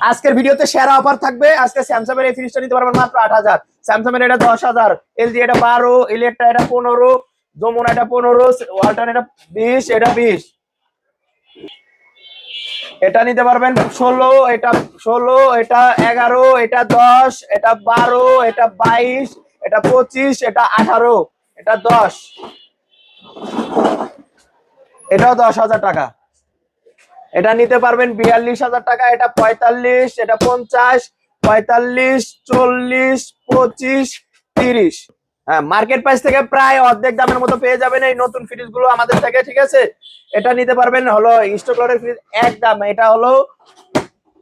আজকের ভিডিওতে সেরা অফার থাকবে। আজকে স্যামসাং এর এই ফ্রিজটা নিতে পারবেন মাত্র আট হাজার। স্যামসাং এর এটা দশ হাজার। এলজি এটা বারো ইলেকট্রা এটা পনেরো যমুনা এটা পনেরো ওয়ালটন এটা বিশ এটা বিশ। এটা নিতে পারবেন ষোলো, এটা ষোলো, এটা এগারো, এটা দশ, এটা বারো, এটা বাইশ, এটা পঁচিশ, এটা আঠারো, এটা দশ। এটাও দশ হাজার টাকা। এটা নিতে পারবেন বিয়াল্লিশ হাজার টাকা, এটা পঁয়তাল্লিশ, এটা পঞ্চাশ, পঁয়তাল্লিশ, চল্লিশ, পঁচিশ, তিরিশ। হ্যাঁ মার্কেট প্রাইস থেকে প্রায় অর্ধেক দামের মতো পেয়ে যাবেন এই নতুন ফ্রিজগুলো আমাদের থেকে, ঠিক আছে? এটা নিতে পারবেন হলো ইনস্টকলারের ফ্রিজ এক দাম, এটা হলো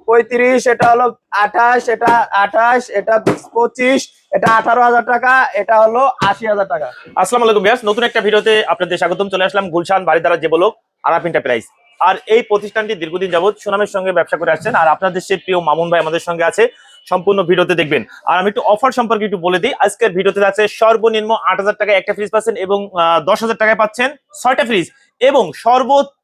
পঁয়ত্রিশ, এটা হলো আঠাশ, এটা আঠাশ, এটা পঁচিশ, এটা আঠারো হাজার টাকা, এটা হলো আশি হাজার টাকা। আসসালামু আলাইকুম নতুন একটা ভিডিওতে আপনাদের স্বাগতম, চলে আসলাম গুলশান বাড়িদারা যে বলো আরাপ এন্টারপ্রাইজ আর এই প্রতিষ্ঠানটি দীর্ঘদিন যাবৎ সুনামের সঙ্গে ব্যবসা করে আসছেন। আর আপনাদের সে প্রিয় মামুন ভাই আমাদের সঙ্গে আছে, সম্পূর্ণ ভিডিওতে দেখবেন। আর আমি একটু অফার সম্পর্কে একটু বলে দিই, আজকের ভিডিওতে আছে সর্বনিম্ন আট হাজার টাকায় একটা ফ্রিজ পাচ্ছেন এবং দশ হাজার টাকায় পাচ্ছেন ছয়টা ফ্রিজ এবং সর্বোচ্চ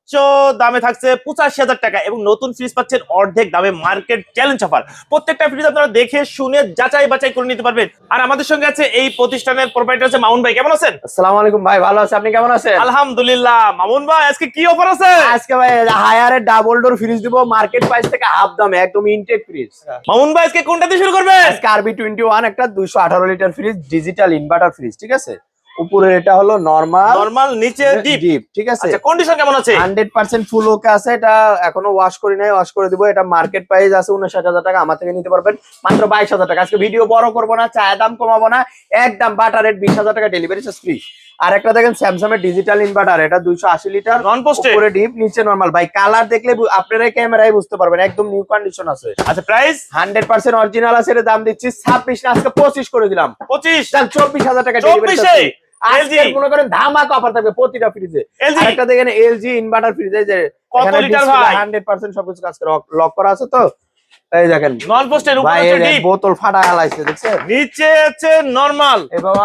দামে থাকছে পঁচাশি হাজার টাকা এবং নতুন ফ্রিজ পাচ্ছেন অর্ধেক দামে মার্কেট চ্যালেঞ্জ অফার প্রত্যেকটা ফ্রিজ আপনারা দেখে শুনে যাচাই বাছাই করে নিতে পারবেন। আর আমাদের সঙ্গে আছে এই প্রতিষ্ঠানের প্রোপাইটার আছে মামুন ভাই। কেমন আছেন? আসসালামু আলাইকুম ভাই ভালো আছে আপনি কেমন আছেন? আলহামদুলিল্লাহ। মামুন ভাই আজকে কি অফার আছে? আজকে ভাই হায়ারে ডাবল ডোর ফ্রিজ দিব মার্কেট প্রাইস থেকে হাফ দামে একদম ইনটেক ফ্রিজ মামুন ভাই আজকে কোনটা দিয়ে শুরু করবে আজকে আরবি টোয়েন্টি ওয়ান একটা দুইশো আঠারো litre fridge digital inverter fridge ঠিক আছে? উপরে এটা হলো নর্মাল নরমাল নিচে ডিপ ডিপ ঠিক আছে? আচ্ছা কন্ডিশন কেমন আছে? হান্ড্রেড পার্সেন্ট ফুল ওকে আছে এটা এখনও ওয়াশ করি নাই ওয়াশ করে দিব। এটা মার্কেট প্রাইস আছে উনষাট হাজার টাকা আমার থেকে নিতে পারবেন মাত্র বাইশ হাজার টাকা। আজকে ভিডিও বড় করব না চায়ের দাম কমাবো না একদম বাটার রেট বিশ হাজার টাকা ডেলিভারি ফ্রি আর একটা দেখেন স্যামসাং এর ডিজিটাল ইনভার্টার এটা দুইশো আশি লিটার নন পোস্টে উপরে ডিপ নিচে নরমাল ভাই কালার দেখলে আপনারাই ক্যামেরায় বুঝতে পারবেন একদম নিউ কন্ডিশন আছে। আচ্ছা প্রাইস হান্ড্রেড পার্সেন্ট অরিজিনাল আছে এর দাম দিচ্ছি ছাব্বিশ না আজকে পঁচিশ করে দিলাম। পঁচিশ? চব্বিশ হাজার টাকা 24 এ? মনে করেন ধামাকা অফার থাকবে প্রতিটা ফ্রিজে আরেকটা দেখেন এলজি ইনভার্টার ফ্রিজে? হান্ড্রেড পার্সেন্ট সবকিছু কাজ করে লক করা আছে তো। এই দেখেন। নন পোস্টের উপরে ভাই হচ্ছে ডিপ বোতল ফাটা হালাইছে দেখছেন? নিচে হচ্ছে নরমাল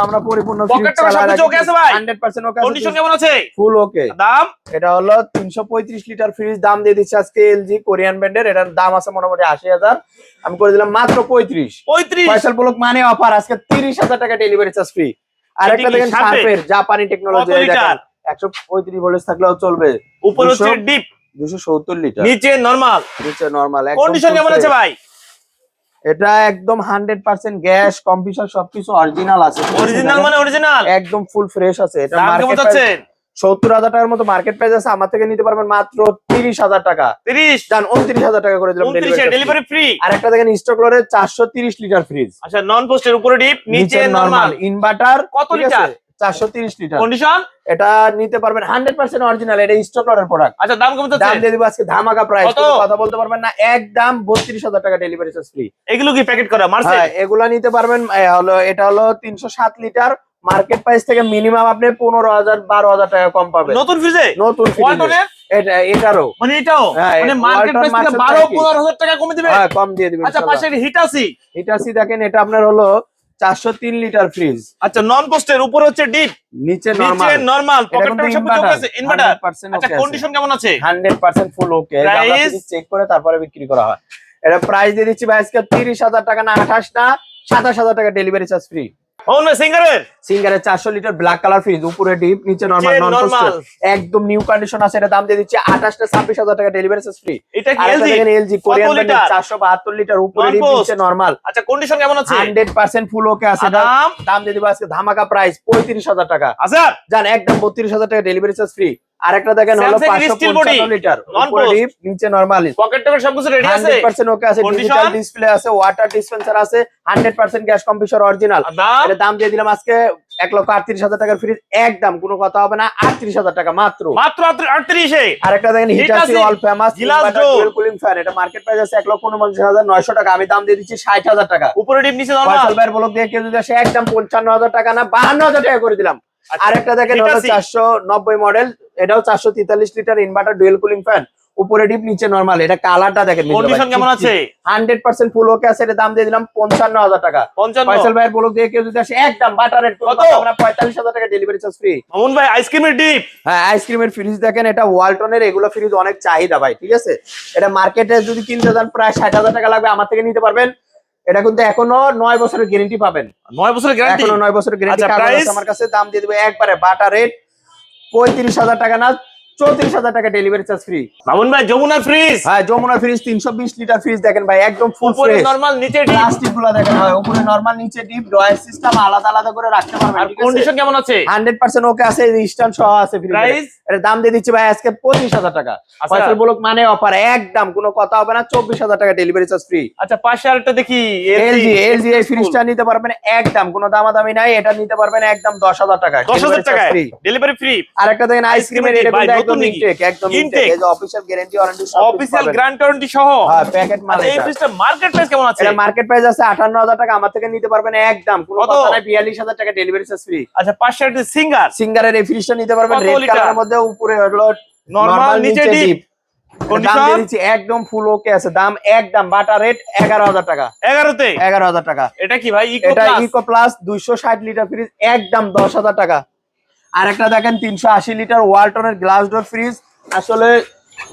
আমরা পরিপূর্ণ Pocket টা সবকিছু okay আছে ভাই? হান্ড্রেড পার্সেন্ট ওকে কন্ডিশন কেমন আছে? ফুল ওকে দাম? এটা হলো তিনশো পঁয়ত্রিশ লিটার ফ্রিজ দাম দিয়ে দিচ্ছে আজকে এলজি কোরিয়ান ব্র্যান্ডের এটার দাম আছে মোটামুটি আশি হাজার। আমি করে দিলাম মাত্র পঁয়ত্রিশ। পঁয়ত্রিশ? ফয়সাল ব্লক মানে অফার আজকে তিরিশ হাজার টাকা ডেলিভারি চার্জ ফ্রি আর একটা দেখেন? শার্পের জাপানি টেকনোলজি? একশো পঁয়ত্রিশ ভোল্টেজ থাকলেও চলবে। উপরে হচ্ছে ডিপ দুশো সত্তর লিটার নিচে নরমাল নিচে নর্মাল কন্ডিশন কেমন আছে ভাই? এটা একদম হান্ড্রেড পার্সেন্ট গ্যাস কম্পিউটার সবকিছু অরিজিনাল আছে। অরিজিনাল মানে অরিজিনাল একদম ফুল ফ্রেশ আছে। এটা মার্কেট সত্তর হাজার টাকার মতো মার্কেট প্রাইস আছে। আমার থেকে নিতে পারবেন মাত্র তিরিশ হাজার টাকা। তিরিশ? জান উনত্রিশ হাজার টাকা করে দিলাম ডেলিভারি ফ্রি আর একটা দেখেন স্টক লরে চারশো তিরিশ লিটার ফ্রিজ আচ্ছা নন পোস্টের উপরে ডিপ নিচে নরমাল ইনভার্টার কত লিটার? চারশো তিরিশ লিটার। কন্ডিশন এটা নিতে পারবেন হান্ড্রেড পার্সেন্ট অরিজিনাল এটা স্টক প্রোডাক্ট আচ্ছা দাম কেমন দাম দিয়ে দিব আজকে ধামাকা প্রাইস কথা বলতে পারবেন না। একদম বত্রিশ হাজার টাকা ডেলিভারি চার্জ ফ্রি এগুলো কি প্যাকেট করা? মার্সেল হ্যাঁ এগুলা নিতে পারবেন হলো এটা হলো তিনশো সাত লিটার। মার্কেট প্রাইস থেকে মিনিমাম আপনি পনেরো হাজার বারো হাজার টাকা কম পাবেন। নতুন ফ্রিজে নতুন এ। এটা এটারও। মানে এটাও? হ্যাঁ, মানে মার্কেট প্রাইস থেকে 12 থেকে। 15 হাজার টাকা কমে দিবে? হ্যাঁ কম দিয়ে দিবেন আচ্ছা পাশে হিটাসি এটা সি দেখেন এটা আপনার হলো চারশো তিন লিটার ফ্রিজ আচ্ছা নন পোস্টের উপরে হচ্ছে ডিপ নিচে নিচে নরমাল নরমাল পকেটটা সব কিছু আছে ইনভার্টার আচ্ছা কন্ডিশন কেমন আছে? Hundred percent full okay Price? Check করে তারপরে বিক্রি করা হয়। এটা প্রাইস দিয়ে দিচ্ছি ভাই আজকে তিরিশ হাজার টাকা না আঠাশ না সাতাশ হাজার টাকা ডেলিভারি চার্জ ফ্রি অন্য সিঙ্গারের সিঙ্গারের চারশো লিটার ব্ল্যাক কালার ফ্রিজ উপরে ডিপ নিচে নরমাল নিচে একদম নিউ কন্ডিশন আছে এটা দাম দিয়ে দিচ্ছি আঠাশটা ছাব্বিশ হাজার টাকা ডেলিভারি চার্জ ফ্রি এটা কি এলজি দেখেন এলজি কোরিয়ান লিটার? উপরে ডিপ। নিচে নরমাল আচ্ছা কন্ডিশন কেমন আছে? ফুল ওকে আছে। দাম দাম দিয়ে দিবো আজকে ধামাকা প্রাইস পঁয়ত্রিশ হাজার টাকা। আচ্ছা জান একদম বত্রিশ হাজার টাকা ডেলিভারি চার্জ ফ্রি আর একটা দেখেন হলো Samsung পাঁচশো steel body, পঞ্চান্ন লিটার ডিপ নিচে নরমাল পকেট টকেট সবকিছু রেডি আছে? হান্ড্রেড পার্সেন্ট ওকে আছে ডিজিটাল ডিসপ্লে আছে ওয়াটার ডিসপেন্সার আছে hundred percent gas computer original দাম? দিয়ে দিলাম আজকে এক লক্ষ আটত্রিশ হাজার টাকার ফ্রিজ একদম কোনো কথা হবে না আটত্রিশ হাজার টাকা মাত্র। মাত্র আটত্রিশে? আর একটা দেখেন all famous door। Cooling fan এটা মার্কেট প্রাইস আছে এক লক্ষ উনপঞ্চাশ হাজার নয়শো টাকা আমি দাম দিয়ে দিচ্ছি ষাট হাজার টাকা। উপরে ডিপ নিচে নরমাল ফয়সাল ভাইয়ের ব্লক দিয়ে কেউ যদি আসে একদম পঞ্চান্ন হাজার টাকা না বাহান্ন হাজার টাকা করে দিলাম। আর একটা দেখেন হলো Hitachi। চারশো নব্বই মডেল এটাও চারশো তেতাল্লিশ litre inverter dual cooling fan উপরে ডিপ নিচে নরমাল এটা কালারটা দেখেন কন্ডিশন কেমন আছে? হান্ড্রেড পার্সেন্ট ফুল ওকে আছে এটা দাম দিয়ে দিলাম পঞ্চান্ন হাজার টাকা। পঞ্চান্ন। ফয়সাল ভাইয়ের বলক দিয়ে কেউ যদি আসে একদম বাটার রেট কত? পঁয়তাল্লিশ হাজার টাকা ডেলিভারি চার্জ ফ্রি মামুন ভাই আইসক্রিমের ডিপ হ্যাঁ আইসক্রিমের ফ্রিজ দেখেন এটা ওয়ালটনের এগুলো ফ্রিজ অনেক চাহিদা ভাই ঠিক আছে? এটা মার্কেটে যদি কিনতে যান প্রায় ষাট হাজার টাকা লাগবে আমার থেকে নিতে পারবেন। এটা কিন্তু এখনও নয় বছরের গ্যারেন্টি পাবেন। নয় বছরের গ্যারান্টি এখনও নয় বছরের গ্যারেন্টি আচ্ছা, আমার কাছে দাম দিয়ে দেবে একবারে বাটা রেট পঁয়ত্রিশ হাজার টাকা না চৌত্রিশ হাজার টাকা ডেলিভারি চার্জ ফ্রি মামুন ভাই যমুনার ফ্রিজ হ্যাঁ যমুনা ফ্রিজ তিনশো বিশ লিটার ফ্রিজ দেখেন ভাই একদম ফুল ফ্রেশ নরমাল নিচে প্লাস্টিকগুলো দেখেন উপরে নরমাল নিচে ডিপ ড্রয়ার সিস্টেম আলাদা আলাদা করে রাখতে পারবেন আর কন্ডিশন কেমন আছে? হান্ড্রেড পার্সেন্ট ওকে আছে স্ট্যান্ড সহ আছে ফ্রিজ Price? এর দাম দিয়ে দিচ্ছি ভাই আজকে পঁচিশ হাজার টাকা। আচ্ছা। বলক মানে অফার একদম কোনো কথা হবে না চব্বিশ হাজার টাকা ডেলিভারি চার্জ ফ্রি আচ্ছা পাশে আরেকটা দেখি এলজি এলজি এই ফ্রিজটা নিতে পারবেন একদম কোনো দামাদামি নাই এটা নিতে পারবেন একদম দশ হাজার টাকা দশ হাজার ফ্রি ডেলিভারি ফ্রি আর দেখেন আইসক্রিমের এটা নতুন একদম নাকি? একদম ইনটেক এই যে অফিশিয়াল গ্যারান্টি ওয়ারেন্টি সব অফিসিয়াল গ্রান্ট ওয়ারেন্টি সহ? হ্যাঁ প্যাকেট মাল আচ্ছা এই। মার্কেট প্রাইস কেমন আছে? এটা মার্কেট প্রাইস আছে আটান্ন হাজার টাকা আমার থেকে নিতে পারবেন একদম। কোনো কথা নাই বিয়াল্লিশ হাজার টাকা ডেলিভারি চার্জ ফ্রি আচ্ছা পাশে একটা সিঙ্গার সিঙ্গারের এই ফ্রিজটা নিতে পারবেন রেড কালারের মধ্যে উপরে হলো নরমাল নিচে ডিপ একদম ফুল ওকে আছে। দাম একদম বাটা রেট এগারো হাজার টাকা। এগারোতে? এগারো হাজার টাকা। এটা কি ভাই ইকো এটা ইকো প্লাস দুইশো ষাট লিটার ফ্রিজ একদম দশ হাজার টাকা। আর একটা দেখেন তিনশো আশি লিটার ওয়ালটনের গ্লাস ডোর ফ্রিজ আসলে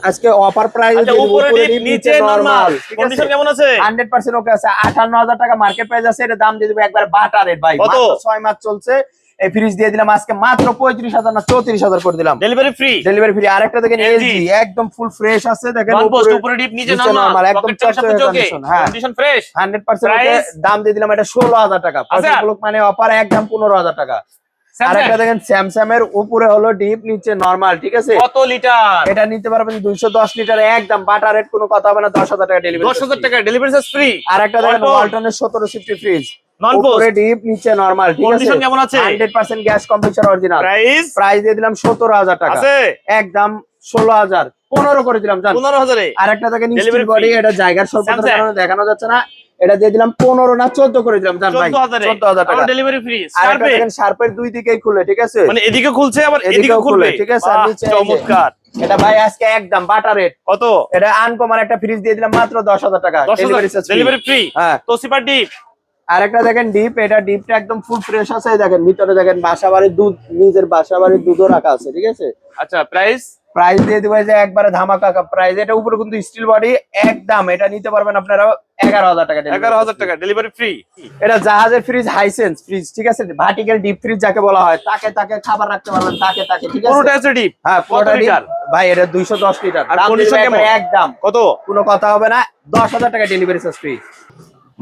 আজকে অফার প্রাইস আচ্ছা উপরে নিচে নরমাল কন্ডিশন কেমন আছে? হান্ড্রেড পার্সেন্ট ওকে আছে। আটান্ন হাজার টাকা মার্কেট প্রাইস আছে এটা দাম দিয়ে দেবো একবার বাটা রেট ভাই। মাত্র ছয় মাস চলছে। এই ফ্রিজ দিয়ে দিলাম আজকে মাত্র পঁয়ত্রিশ হাজার না চৌত্রিশ হাজার করে দিলাম। ডেলিভারি ফ্রি ডেলিভারি ফ্রি আরেকটা দেখেন এলজি একদম ফুল ফ্রেশ আছে। দেখেন উপরে উপরে ডিপ নিচে নরমাল একদম চার্জ চকচকে condition, হ্যাঁ। Condition fresh hundred percent Price? দাম দিয়ে দিলাম এটা ষোলো হাজার টাকা। আচ্ছা। পয়সা বলুক মানে অফার একদম পনেরো হাজার টাকা। আর দেখেন স্যামসাং এর উপরে হলো ডিপ নিচে নরমাল ঠিক আছে? কত লিটার এটা নিতে পারবেন দুইশো দশ লিটার একদম বাটা রেট কোনো কথা হবে না দশ হাজার টাকা ডেলিভারি দশ হাজার টাকা ডেলিভারি চার্জ ফ্রি আর দেখেন ওয়ালটনের সতেরো সিফটি ফ্রিজ উপরে ডিপ নিচে নরমাল ঠিক আছে? কন্ডিশন কেমন আছে? Hundred percent gas computer original price price দিয়ে দিলাম সতেরো হাজার টাকা। আছে? একদম ষোলো হাজার। পনেরো করে দিলাম জান। পনেরো হাজারে? আর দেখেন স্টিল বডি এটা জায়গার স্বল্পতার। কারণে দেখানো যাচ্ছে না। এটা দিয়ে দিলাম পনেরো না চোদ্দ করে দিলাম জান ভাই। চোদ্দ হাজার। টাকা। ডেলিভারি ফ্রি শার্পের দুই দিকেই খুলে ঠিক আছে? মানে এদিকে খুলছে আবার এদিকে খুলবে। খুলে, ঠিক আছে, চমৎকার। এটা ভাই আজকে একদম বাটা রেট কত? এটা আনকমন একটা ফ্রিজ দিয়ে দিলাম মাত্র দশ হাজার টাকা। ডেলিভারি ফ্রি হ্যাঁ। তো সুপার ডিপ আর একটা দেখেন ডিপ এটা ডিপটা একদম ফুল ফ্রেশ আছে দেখেন ভিতরে দেখেন বাসা বাড়ির দুধ নিজের বাসা বাড়ির দুধও রাখা আছে ঠিক আছে? আচ্ছা প্রাইস প্রাইস দিয়ে দিবে যে একবারে ধামাকা প্রাইস। এটা উপরে কিন্তু স্টিল বডি একদম। এটা নিতে পারবেন আপনারা এগারো হাজার টাকা এগারো হাজার। টাকা ডেলিভারি ফ্রি এটা জাহাজের ফ্রিজ হাইসেন্স ফ্রিজ ঠিক আছে? ভার্টিক্যাল ডিপ ফ্রিজ যাকে বলা হয়। তাকে তাকে খাবার রাখতে পারবেন তাকে তাকে ঠিক আছে? পুরোটা আছে ডিপ হ্যাঁ পুরোটা। লিটার? ভাই এটা দুইশো দশ লিটার। আর দিবে কেমন? একদম। কত? কোনো কথা হবে না। দশ হাজার টাকা ডেলিভারি চার্জ ফ্রি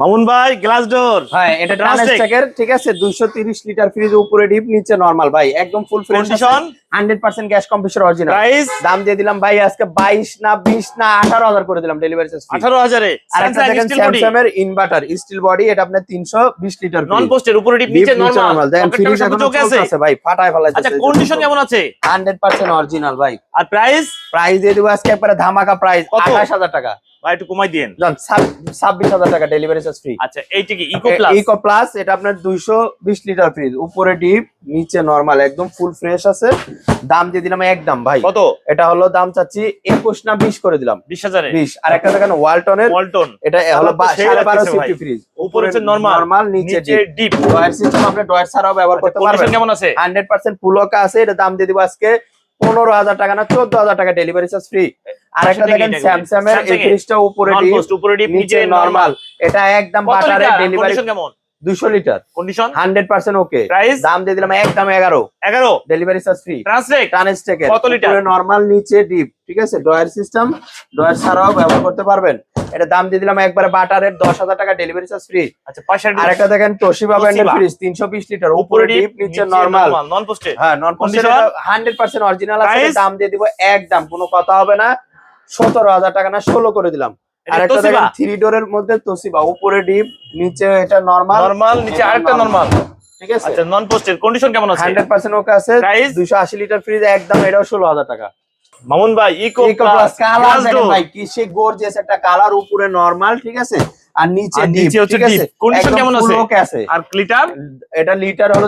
মামুন ভাই গ্লাস ডোর হ্যাঁ এটা। ট্রান্সটেকের ঠিক আছে? দুইশো তিরিশ লিটার ফ্রিজ উপরে ডিপ নিচে নরমাল ভাই। একদম full fresh condition hundred percent gas computer original price দাম দিয়ে দিলাম ভাই আজকে বাইশ না বিশ না আঠারো হাজার করে দিলাম ডেলিভারি চার্জ আঠারো হাজারে। আর একটা দেখেন স্যামসাং এর ইনভার্টার স্টিল বডি এটা আপনার তিনশো বিশ লিটার নন পোস্টের উপরে ডিপ নিচে নরমাল দেখেন ফ্রিজ এখন আছে। ভাই ফাটায় ফেলাইছে আচ্ছা কন্ডিশন কেমন আছে? হান্ড্রেড পার্সেন্ট অরিজিনাল ভাই। আর প্রাইস প্রাইস দিয়ে দেবো আজকে একবারে ধামাকা প্রাইস কত? আঠাশ হাজার টাকা। ভাই একটু কমাই দিন ছাব্বিশ হাজার টাকা ডেলিভারি চার্জ ফ্রি আচ্ছা এইটা কি ইকো প্লাস ইকো প্লাস এটা আপনার দুইশো বিশ লিটার ফ্রিজ উপরে ডিপ নিচে নরমাল একদম ফুল ফ্রেশ আছে। দাম দিয়ে দিলাম একদম ভাই। কত? এটা হলো দাম চাচ্ছি একুশ না বিশ করে দিলাম। বিশ হাজারে? বিশ। আর একটা দেখেন ওয়ালটনের ওয়ালটন এটা হলো তাহলে তো সেই সাড়ে বারো সিফটি ফ্রিজ উপরে হচ্ছে normal, নরমাল নিচে নিচে ডিপ ডয়ার সিস্টেম আপনি ডয়ার ছাড়াও ব্যবহার করতে কন্ডিশন পারবেন কেমন আছে? হান্ড্রেড পার্সেন্ট আছে এটা দাম দিয়ে দিব আজকে পনেরো হাজার টাকা না চোদ্দ হাজার টাকা ডেলিভারি চার্জ ফ্রি আর একটা দেখেন স্যামসাং এর এর উপরে উপরে নিচে নরমাল এটা একদম বাটারে ডেলিভারি কেমন? দুশো litre. Condition hundred percent okay. Price দাম দিয়ে দিলাম একদম এগারো। এগারো? ডেলিভারি চার্জ ফ্রি ট্রান্সলেট কত লিটার? নরমাল নিচে ডিপ ঠিক আছে? ডয়ার সিস্টেম ডয়ার ছাড়াও ব্যবহার করতে পারবেন। এটা দাম দিয়ে দিলাম একবারে বাটারের দশ হাজার টাকা ডেলিভারি চার্জ ফ্রি আচ্ছা পাঁচশো আর একটা দেখেন তোশিবা ব্র্যান্ডের ফ্রিজ তিনশো বিশ লিটার উপরে ডিপ নিচে নরমাল নন পোস্টেড হ্যাঁ non Condition? Hundred percent original আছে দাম দিয়ে দিব একদম কোনো কথা হবে না। সতেরো হাজার টাকা না ষোলো করে দিলাম। এটা আর একটা Toshiba? দেখেন থ্রি ডোরের মধ্যে তোসিবা উপরে ডিপ নিচে এটা নরমাল নরমাল নিচে আরেকটা নরমাল ঠিক আছে? আচ্ছা নন পোস্টেড কন্ডিশন কেমন আছে? হান্ড্রেড পার্সেন্ট ওকে আছে Price? দুইশো আশি লিটার ফ্রিজ একদম এটাও ষোলো হাজার টাকা। মামুন ভাই ইকো প্লাস কালার দেখেন ভাই কি সে গর্জিয়াস একটা কালার উপরে নরমাল ঠিক আছে? আর নিচে নিচে হচ্ছে। Condition একদম কেমন আছে? আছে। আর লিটার? এটা লিটার হলো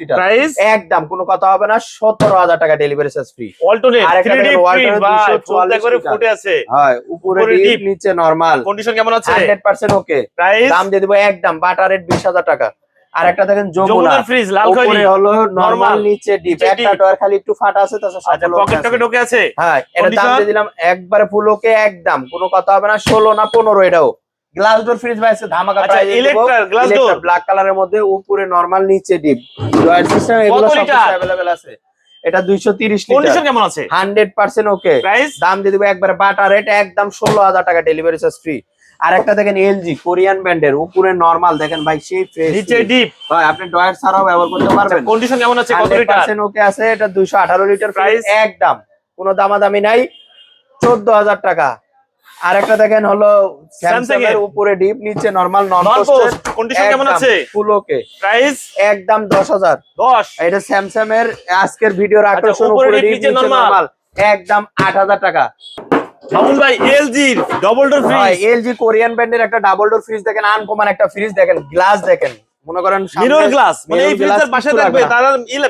লিটার। প্রাইস একদম কোনো কথা হবে না সতেরো হাজার টাকা ডেলিভারি চার্জ ফ্রি অল্টনেট আরেকটা 3D দেখেন, প্রিন্ট ভাই 244 করে ফুটে আছে। হয় উপরে ডিপ নিচে নরমাল কন্ডিশন কেমন আছে? হান্ড্রেড পার্সেন্ট ওকে প্রাইস দাম দিয়ে দেবো একদম বাটার রেট বিশ হাজার টাকা। আর একটা দেখেন যমুনা। ফ্রিজ লাল খয়েরি উপরে হলো নরমাল নিচে ডিপ একটা। ডয়ার খালি একটু ফাটা আছে তাছাড়া আচ্ছা পকেট okay আছে। হ্যাঁ এটা দাম দিয়ে দিলাম একবারে ফুল ওকে একদম। কোনো কথা হবে না ষোলো না পনেরো এটাও। গ্লাস ডোর ফ্রিজ ভাই আছে ধামাকা আচ্ছা price Electra glass door black কালারের মধ্যে উপরে নরমাল নিচে ডিপ ডয়ার সিস্টেম এগুলো কত সব লিটার? अवेलेबल আছে এটা 230 কন্ডিশন লিটার কেমন আছে 100% ওকে প্রাইস দাম দিয়ে দিবো একবারে বাটা রেট একদম ষোলো হাজার টাকা ডেলিভারি চার্জ ফ্রি আর একটা দেখেন এলজি কোরিয়ান ব্র্যান্ডের উপরে নরমাল দেখেন ভাই সেই ফ্রেশ নিচে ডিপ ভাই আপনি ডয়ার ছাড়াও ব্যবহার করতে পারবেন কন্ডিশন কেমন আছে কত লিটার 100% ওকে আছে এটা 218 লিটার প্রাইস Price? একদম কোনো দামাদামি নাই 14000 টাকা আর একটা দেখেন হলো স্যামসাং এর উপরে ডিপ নিচে নরমাল নন পোস্ট কন্ডিশন কেমন আছে? ফুল ওকে প্রাইস একদম 10000 10 এটা স্যামসাং এর আজকের ভিডিওর আকর্ষণ উপরে ডিপ নিচে নরমাল একদম 8000 টাকা। মামুন ভাই LG double door fridge LG Korean ব্র্যান্ডের একটা ডাবল ডোর ফ্রিজ দেখেন আনকমন একটা ফ্রিজ দেখেন গ্লাস দেখেন। মনে করেন মিরর গ্লাস মানে এই ফ্রিজের পাশে থাকবে। তার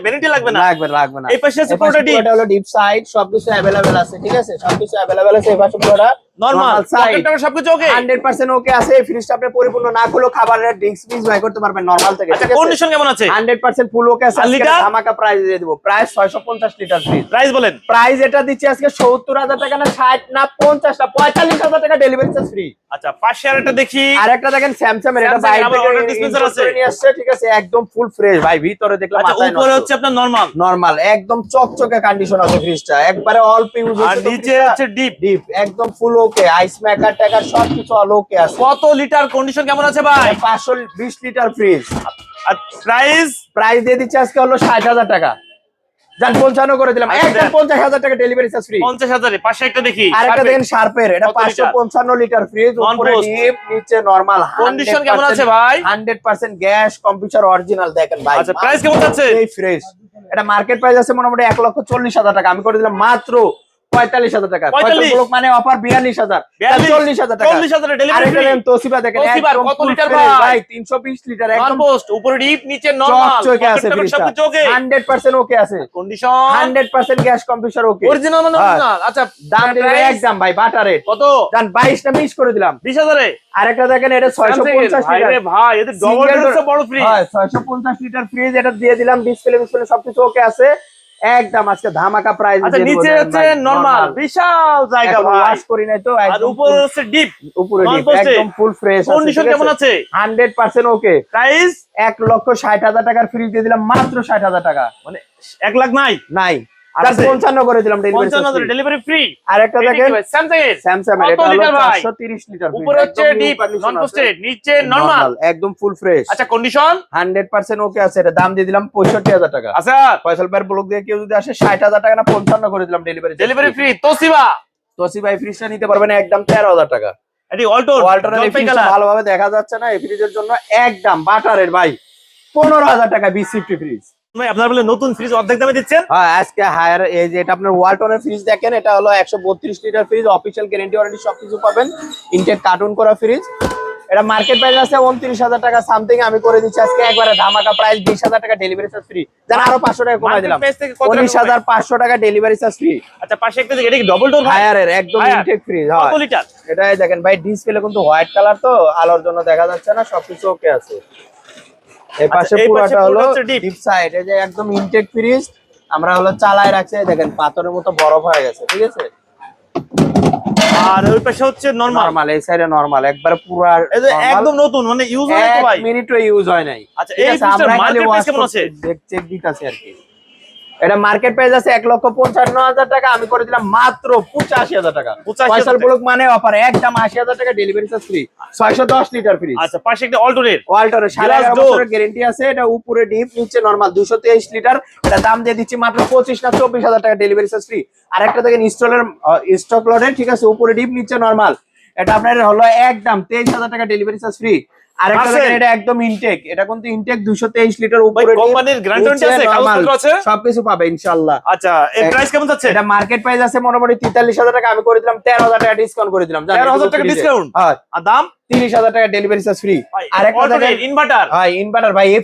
ভ্যানিটি লাগবে না। লাগবে লাগবে না। এই পাশে আছে এই পুরোটা ডিপ পুরোটা হলো ডিপ সাইড সবকিছু অ্যাভেলেবেল আছে ঠিক আছে? সবকিছু অ্যাভেলেবেল আছে এই পাশে পুরোটা। নরমাল সাইড সবকিছু ওকে 100% ওকে আছে এই ফ্রিজটা আপনি পরিপূর্ণ না খুলেও খাবারের ড্রিঙ্কস মিক্স বাই করতে পারবেন নরমাল থেকে আচ্ছা কন্ডিশন কেমন আছে? 100% ফুল ওকে আছে লিটার? ধামাকা প্রাইস দিয়ে দেব। প্রাইস 650 লিটার ফ্রিজ প্রাইস বলেন। প্রাইস এটা দিচ্ছি আজকে 70000 টাকা না 60 না 50 না 45000 টাকা ডেলিভারি চার্জ ফ্রি আচ্ছা পাশে আরেকটা দেখি। আর দেখেন স্যামসাং এর এটা বাইরে আবার থেকে order আছে। আসছে ঠিক আছে? একদম ফুল ফ্রেশ ভাই ভিতরে দেখলাম আচ্ছা উপরে হচ্ছে আপনার নরমাল নরমাল একদম চকচকে কন্ডিশন আছে ফ্রিজটা একবারে অল্প ইউজ আর নিচে হচ্ছে ডিপ ডিপ একদম ফুল আইস মেকার টাকার সবকিছু আছে। কত লিটার কন্ডিশন কেমন আছে ভাই? পাঁচশো বিশ লিটার ফ্রিজ আর প্রাইস প্রাইস দিয়ে দিচ্ছে আজকে হলো ষাট হাজার টাকা। যান পঞ্চান্ন করে দিলাম। আচ্ছা, একদম পঞ্চাশ হাজার টাকা ডেলিভারি চার্জ ফ্রি পঞ্চাশ হাজারে পাশে একটা দেখি। আর একটা দেখেন শার্পের এটা পাঁচশো পঞ্চান্ন লিটার ফ্রিজ Non উপরে post। ডিপ নিচে নরমাল কন্ডিশন কেমন আছে ভাই? Hundred percent gas computer original দেখেন ভাই। আচ্ছা প্রাইস কেমন এই ফ্রেশ এটা মার্কেট প্রাইস আছে মোটামুটি এক লক্ষ চল্লিশ হাজার টাকা। আমি করে দিলাম মাত্র পঁয়তাল্লিশ হাজার টাকা। 45 পঁয়তাল্লিশ? মানে অফার বিয়াল্লিশ হাজার চল্লিশ হাজার টাকা। চল্লিশ হাজারে আরেকটা ডেলিভারি দেখেন তোসিবা দেখেন কত লিটার ভাই? ভাই তিনশো বিশ লিটার পোস্ট উপরে ডিপ নিচে নরমাল আছে ফ্রিজটা সবকিছু ওকে হান্ড্রেড পার্সেন্ট ওকে আছে। Condition hundred percent gas computer okay original. Original আচ্ছা দাম দিলাম price? ভাই বাটার রেট কত? দাম বাইশটা মিস করে দিলাম। বিশ হাজারে? আরেকটা দেখেন এটা ছয়শো পঞ্চাশ ভাই ডবল door- বড় ফ্রিজ ছয়শো পঞ্চাশ লিটার ফ্রিজ এটা দিয়ে দিলাম ডিসপ্লে ডিসপ্লে সবকিছু ওকে আছে। একদম আজকে ধামাকা প্রাইস আচ্ছা নিচে হচ্ছে নরমাল বিশাল জায়গা ভাই। ওয়াশ করি নাই তো আর উপরে হচ্ছে ডিপ উপরে ডিপ একদম ফুল ফ্রেশ কন্ডিশন কেমন আছে? হান্ড্রেড পার্সেন্ট ওকে প্রাইস এক লক্ষ ষাট হাজার টাকার ফ্রিজ দিয়ে দিলাম মাত্র ষাট হাজার টাকা। মানে 1 লাখ নাই? নাই। আর তার আছে? পঞ্চান্ন করে দিলাম পঞ্চান্ন হাজার ডেলিভারি ডেলিভারি ফ্রি আর একটা দেখেন স্যামসাং এর। স্যামসাং কত এটা হলো 430 লিটার উপরে হচ্ছে ডিপ নন পোস্টেড নিচে নরমাল একদম ফুল ফ্রেশ আচ্ছা কন্ডিশন 100% ওকে আছে এটা দাম দিয়ে দিলাম 65000 টাকা। আচ্ছা। ফয়সাল ভাইয়ের ব্লক দিয়ে কেউ যদি আসে 60000 টাকা না 55 করে দিলাম ডেলিভারি ডেলিভারি ফ্রি তোসিবা ফ্রিজটা নিতে পারবেন একদম 13000 টাকা। এটি ভালোভাবে দেখা যাচ্ছে না এই ফ্রিজের জন্য একদম বাটারের ভাই। 15000 টাকা বিসিফটি ফ্রিজ ভাই আপনারা বলে নতুন ফ্রিজ অর্ধেক দামে দিচ্ছেন? হ্যাঁ আজকে হায়ার এই যে এটা আপনার ওয়ালটনের ফ্রিজ দেখেন এটা হলো litre fridge official guarantee warranty সবকিছু পাবেন। ইনটেক কার্টুন করা ফ্রিজ এটা মার্কেট প্রাইস আছে উনত্রিশ হাজার টাকা সামথিং আমি করে দিচ্ছি আজকে একবারে ধামাকা প্রাইস বিশ হাজার টাকা ডেলিভারি চার্জ ফ্রি আরও পাঁচশো টাকা কমাই দিলাম। টাকা ডেলিভারি চার্জ ফ্রি আচ্ছা পাশে একটা এটা কি ডবল ডোর ভাই হায়ারের একদম? ইনটেক ফ্রিজ কত লিটার এটাই দেখেন ভাই ডিসপ্লে কিন্তু হোয়াইট কালার তো আলোর জন্য দেখা যাচ্ছে না সবকিছু ওকে আছে। এই আচ্ছা, পাশে পুরোটা হলো। ডিপ সাইড এই যে একদম ইনটেক ফ্রিজ আমরা হলো চালায় রাখছি দেখেন পাথরের মতো বরফ হয়ে গেছে ঠিক আছে? আর ওই পাশে হচ্ছে নরমাল নরমাল এই সাইডে নরমাল একবার পুরো এই একদম নতুন মানে ইউজ হয় তো ভাই? মিনিটও ইউজ হয় নাই। আচ্ছা, এই আমরা market কেমন আছে? চেক- চেক দিতাছি আর কি। এটা মার্কেট প্রাইস আছে এক লক্ষ পঞ্চান্ন হাজার টাকা আমি করে দিলাম মাত্র পঁচাশি হাজার টাকা। 85,000 পয়সার ব্লক মানে অফার একদম আশি হাজার টাকা ডেলিভারি চার্জ ফ্রি ছয়শো দশ লিটার ফ্রি আচ্ছা পাশে একটা অল্টোনের ওয়াল্টারের সাড়ে এগারো। বছরের গ্যারেন্টি আছে এটা উপরে ডিপ নিচে নরমাল দুশো তেইশ লিটার। এটা দাম দিয়ে দিচ্ছি মাত্র পঁচিশ না চব্বিশ হাজার টাকা ডেলিভারি চার্জ ফ্রি আর একটা দেখেন ইনস্টলের স্টক লডের ঠিক আছে উপরে ডিপ নিচে নরমাল এটা আপনার হলো একদম তেইশ হাজার টাকা ডেলিভারি চার্জ ফ্রি এটা একদম ইনটেক এটা কিন্তু ইনটেক 223 লিটার উপরে কোম্পানির গ্যারান্টি আছে নিচে normal। কাগজপত্র আছে? সবকিছু পাবে ইনশাআল্লাহ। আচ্ছা এর প্রাইস কেমন যাচ্ছে? এটা মার্কেট প্রাইস আছে মোটামুটি 43000 টাকা আমি করে দিলাম 13000 টাকা ডিসকাউন্ট করে দিলাম। জান, 13,000 এটুকু টাকা free হ্যাঁ। আর দাম? 30000 টাকা delivery charge free inverter inverter ভাই এই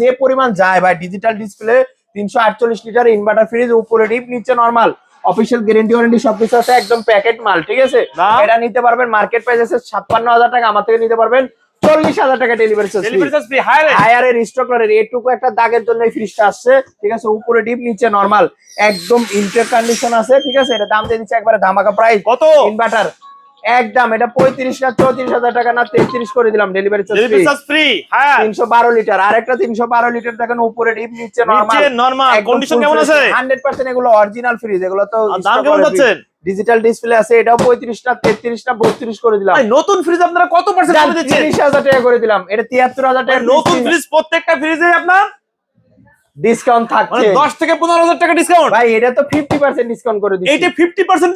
যে পরিমাণ যায় ভাই ডিজিটাল ডিসপ্লে তিনশো আটচল্লিশ লিটার ইনভার্টার ফ্রিজ উপরে ডিপ নিচে নরমাল অফিসিয়াল গ্যারেন্টি ওয়ারেন্টি সবকিছু আছে একদম প্যাকেট মাল ঠিক আছে? এটা নিতে পারবেন মার্কেট প্রাইস আছে ছাপ্পান্ন হাজার টাকা আমার থেকে নিতে পারবেন। চল্লিশ হাজার টাকা ডেলিভারি চার্জ হায়ারের স্টক লটের এটুকু একটা দাগের জন্য এই ফ্রিজটা আসছে ঠিক আছে? উপরে ডিপ নিচে নরমাল একদম ইন্টার কন্ডিশন আছে ঠিক আছে? এটা দাম দিয়ে দিচ্ছে একবারে ধামাকা প্রাইস কত? ইনভার্টার একদম এটা পঁয়ত্রিশ না চৌত্রিশ হাজার টাকা না তেত্রিশ করে দিলাম ডেলিভারি চার্জ ফ্রি হ্যাঁ তিনশো বারো লিটার আরেকটা তিনশো বারো লিটার দেখেন উপরে ডিপ নিচে নিচে নরমাল কন্ডিশন কেমন আছে? হান্ড্রেড পার্সেন্ট এগুলো অরিজিনাল ফ্রিজ এগুলো তো দাম কেমন যাচ্ছেন ডিজিটাল ডিসপ্লে আছে এটাও পঁয়ত্রিশ না তেত্রিশ না বত্রিশ করে দিলাম। নতুন ফ্রিজ আপনারা কত পার্সেন্ট দিচ্ছেন? তিরিশ হাজার টাকা করে দিলাম। এটা তিয়াত্তর হাজার টাকা নতুন ফ্রিজ প্রত্যেকটা ফ্রিজে আপনার? ডিসকাউন্ট মানে থাকছে। থেকে পনেরো হাজার টাকা ডিসকাউন্ট ভাই এটা তো ফিফটি পার্সেন্ট ডিসকাউন্ট করে দিচ্ছি।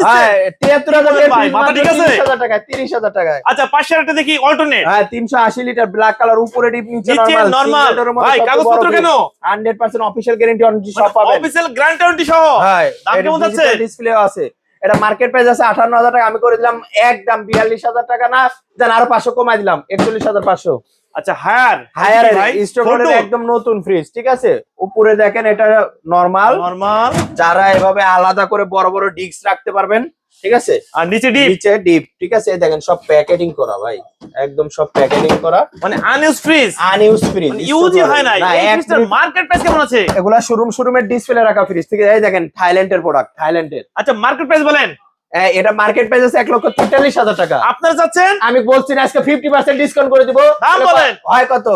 দিচ্ছে? হ্যাঁ তিয়াত্তর হাজার কি বলেন ভাই, মাথা ঠিক আছে? তিরিশ হাজার টাকায় তিরিশ হাজার টাকায়। আচ্ছা একটা দেখি অল্টারনেট হ্যাঁ লিটার ব্ল্যাক কালার উপরে ডিপ নিচে নিচে ভাই, কাগজপত্র কেন? Hundred percent official guarantee on সব পাবেন। অফিসিয়াল গ্যারান্টি ওয়ারেন্টি সহ। হ্যাঁ দাম কেমন যাচ্ছে? ডিসপ্লে আছে। এটা মার্কেট প্রাইস আছে আঠান্ন হাজার টাকা। আমি করে দিলাম একদম বিয়াল্লিশ হাজার টাকা না দেন আরও পাঁচশো কমাই দিলাম একচল্লিশ হাজার পাঁচশো। আচ্ছা হায়ার হায়ার স্টক একদম নতুন ফ্রিজ ঠিক আছে? উপরে দেখেন এটা নরমাল নরমাল যারা এভাবে আলাদা করে বড় বড় ডিস্ক রাখতে পারবেন ঠিক আছে? আর নিচে ডিপ? নিচে ডিপ ঠিক আছে? দেখেন সব প্যাকেটিং করা ভাই। একদম সব প্যাকেটিং করা। মানে আনইউজ ফ্রিজ আনইউজ ফ্রিজ ইউজই হয় নাই। এই ফ্রিজটার মার্কেট প্রাইস কেমন আছে? এগুলা শোরুম শোরুমের ডিসপ্লে রাখা ফ্রিজ ঠিক আছে? এই দেখেন থাইল্যান্ডের প্রোডাক্ট থাইল্যান্ডের আচ্ছা মার্কেট প্রাইস বলেন। এটা মার্কেট প্রাইস আছে এক লক্ষ তেতাল্লিশ হাজার টাকা। আপনারা চাচ্ছেন আমি বলছি না আজকে ফিফটি পার্সেন্ট ডিসকাউন্ট করে দিব। দাম বলেন। হয় কত?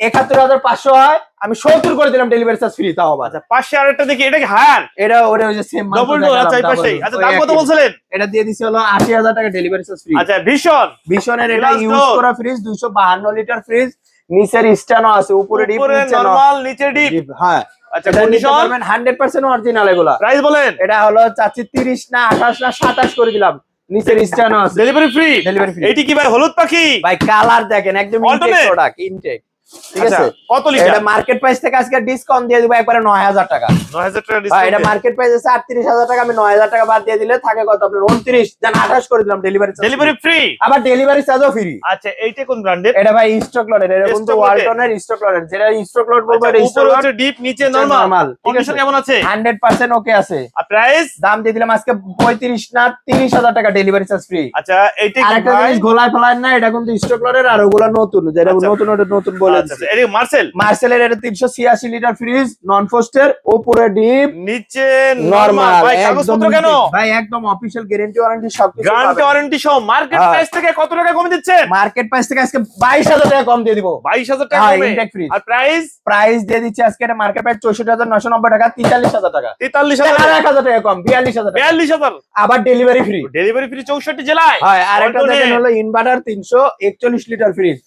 একাত্তর হাজার পাঁচশো হয়। আমি সত্তর করে দিলাম ডেলিভারি চার্জ ফ্রি তাও আবার। আচ্ছা পাঁচশে আর একটা দেখি এটা কি হায়ার? এটা ওটা ওই যে সেম ডবল ডোর আচ্ছা এই পাশে আচ্ছা দাম কত বলছিলেন? এটা দিয়ে দিছি হলো আশি হাজার টাকা ডেলিভারি চার্জ ফ্রি আচ্ছা ভীষণ। ভীষণের এটা ইউজ করা ফ্রিজ দুইশো বাহান্ন লিটার ফ্রিজ নিচের স্ট্যান্ডও আছে উপরে ডিপ নিচে নরমাল নিচে ডিপ হ্যাঁ। আচ্ছা কন্ডিশন অরিজিনাল এগুলা। প্রাইস বলেন? এটা হলো না আঠাশ না সাতাশ করে দিলাম। নিচের আছে। Delivery free Delivery free। এইটি কি ভাই হলুদ পাখি? ভাই কালার দেখেন একদম ইনটেক প্রোডাক্ট ইনটেক ঠিক আচ্ছা, আছে কত লিটার? এটা মার্কেট প্রাইস থেকে আজকে ডিসকাউন্ট দিয়ে দিব একবারে নয় হাজার টাকা। 9000 টাকা ভাই এটা মার্কেট প্রাইস আছে আটত্রিশ হাজার টাকা আমি নয় হাজার টাকা বাদ দিয়ে দিলে থাকে কত আপনার? উনত্রিশ যেন আঠাশ করে দিলাম ডেলিভারি ডেলিভারি ফ্রি আবার ডেলিভারি চার্জও ফ্রি আচ্ছা এইটা কোন ব্র্যান্ডের এটা ভাই স্টক লটের এটা কিন্তু Stock lot এর? ওয়ালটনের স্টক লটের যেটা স্টক লট বলব এটা স্টক লট হচ্ছে ডিপ নিচে নিচে নরমাল কন্ডিশন কেমন আছে? হান্ড্রেড পার্সেন্ট ওকে আছে। আর প্রাইস দাম দিয়ে দিলাম আজকে না টাকা ডেলিভারি চার্জ ফ্রি আচ্ছা এইটা জিনিস গোলায় ফেলায় না এটা কিন্তু স্টক লটের আর ওগুলো নতুন যেটা আচ্ছা। নতুন নতুন বলে আচ্ছা আচ্ছা, এটা মার্সেল। মার্সেলের এটা তিনশো ছিয়াশি লিটার ফ্রিজ নন ফোস্টের উপরে ডিপ নিচে নরমাল নরমাল ভাই কাগজপত্র কেন? ভাই একদম অফিসিয়াল গ্যারেন্টি ওয়ারেন্টি সবকিছু গ্যারান্টি ওয়ারেন্টি সহ মার্কেট হ্যাঁ। প্রাইস থেকে কত টাকা কমে দিচ্ছেন? মার্কেট প্রাইস থেকে আজকে বাইশ হাজার টাকা কম দিয়ে দিব। 22000 টাকা হ্যাঁ, কমে? Intake fridge। আর প্রাইস প্রাইস দিয়ে দিচ্ছি আজকে এটা মার্কেট প্রাইস টাকা তেতাল্লিশ হাজার টাকা। 43000 আর এক হাজার টাকা কম বিয়াল্লিশ হাজার টাকা। 42000 আবার ডেলিভারি ফ্রি ডেলিভারি ফ্রি 64 জেলায়? হয় আর একটা দেখেন হলো ইনভার্টার তিনশো একচল্লিশ লিটার ফ্রিজ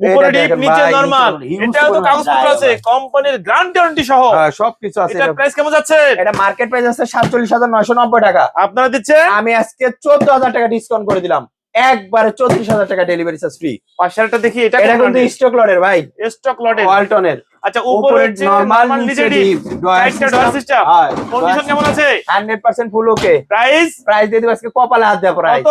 উপরে ডিপ নিচে নরমাল এটাও তো কাগজপত্র আছে কোম্পানির গ্যারান্টি ওয়ারেন্টি সহ। সবকিছু আছে এটা প্রাইস কেমন যাচ্ছে? এটা মার্কেট প্রাইস আছে সাতচল্লিশ হাজার নশো নব্বই টাকা। আপনারা দিচ্ছেন? আমি আজকে চোদ্দ হাজার টাকা ডিসকাউন্ট করে দিলাম। একবারে চৌত্রিশ হাজার টাকা ডেলিভারি চার্জ ফ্রি পাশেরটা দেখি এটা এটা কিন্তু স্টক লটের ভাই। স্টক লটে ওয়ালটনের আচ্ছা উপরে নরমাল নিচে deep deep drawer system condition কেমন আছে? Hundred percent full okay price price দিয়ে দিব আজকে কপালে হাত দেওয়া প্রাইস কত?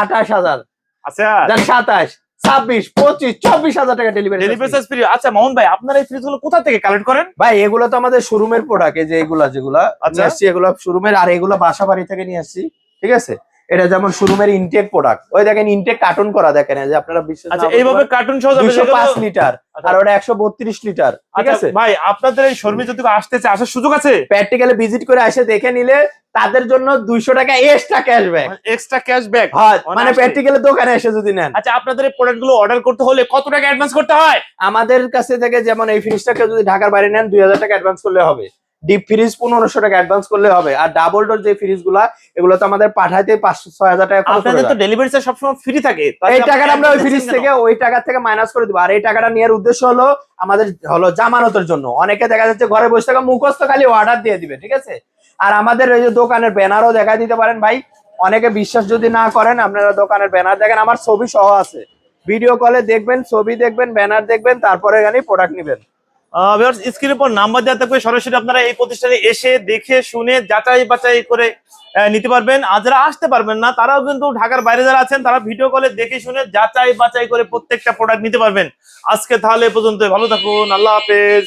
আঠাশ হাজার। আচ্ছা। দেন সাতাশ। ছাব্বিশ পঁচিশ চব্বিশ হাজার টাকা ডেলিভারি ডেলিভারি চার্জ ফ্রি আচ্ছা মোহন ভাই আপনারা এই ফ্রিজগুলো কোথা থেকে কালেক্ট করেন? ভাই এগুলো তো আমাদের শোরুমের প্রোডাক্ট এই যে এগুলা যেগুলা আচ্ছা। আসছি এগুলো শোরুমের আর এগুলো বাসা বাড়ি থেকে নিয়ে আসছি ঠিক আছে? এটা যেমন শোরুমের ইনটেক প্রোডাক্ট ওই দেখেন ইনটেক কার্টুন করা দেখেন যে আপনারা বিশ্বাস আচ্ছা এইভাবে কার্টুন সহ লিটার আচ্ছা। আর ওটা একশো বত্রিশ লিটার ঠিক আচ্ছা, আছে? ভাই আপনাদের এই শর্মী যদি আসতে চায় আসার সুযোগ আছে? প্র্যাকটিক্যালি ভিজিট করে এসে দেখে নিলে তাদের জন্য দুইশো টাকা এক্সট্রা ক্যাশব্যাক এক্সট্রা ক্যাশব্যাক হয় মানে মানে আসলে- প্র্যাকটিক্যালি দোকানে এসে যদি নেন। আচ্ছা আপনাদের এই প্রোডাক্টগুলো অর্ডার করতে হলে কত টাকা অ্যাডভান্স করতে হয়? আমাদের কাছে থেকে যেমন এই ফ্রিজটা কেউ যদি ঢাকার বাইরে নেন দুই হাজার টাকা অ্যাডভান্স করলে হবে। ডিপ ফ্রিজ পনেরোশো টাকা অ্যাডভান্স করলে হবে। আর ডাবল ডোর যে ফ্রিজগুলা এগুলো তো আমাদের পাঠাইতে পাঁচশো ছয় হাজার টাকা আপনাদের তো ডেলিভারি চার্জ সবসময় ফ্রি থাকে। তাহলে এই টাকাটা আমরা ওই ফ্রিজ থেকে ওই টাকা থেকে মাইনাস করে দিব। আর এই টাকাটা নেওয়ার উদ্দেশ্য হলো আমাদের হলো জামানতের জন্য। অনেকে দেখা যাচ্ছে ঘরে বসে থাকা মুখস্থ খালি অর্ডার দিয়ে দিবে ঠিক আছে? আর আমাদের ওই যে দোকানের ব্যানারও দেখা দিতে পারেন ভাই। অনেকে বিশ্বাস যদি না করেন, আপনারা দোকানের ব্যানার দেখেন, আমার ছবি সহ আছে। ভিডিও কলে দেখবেন, ছবি দেখবেন, ব্যানার দেখবেন, তারপরে এখানে প্রোডাক্ট নেবেন। স্ক্রিনের পর নাম্বার দেওয়া থাকবে সরাসরি আপনারা এই প্রতিষ্ঠানে এসে দেখে, শুনে, যাচাই বাছাই করে নিতে পারবেন। আর যারা আসতে পারবেন না, তারাও কিন্তু ঢাকার বাইরে যারা আছেন, তারা ভিডিও কলে দেখে, শুনে, যাচাই বাছাই করে প্রত্যেকটা প্রোডাক্ট নিতে পারবেন। আজকে তাহলে পর্যন্ত ভালো থাকুন, আল্লাহ হাফেজ।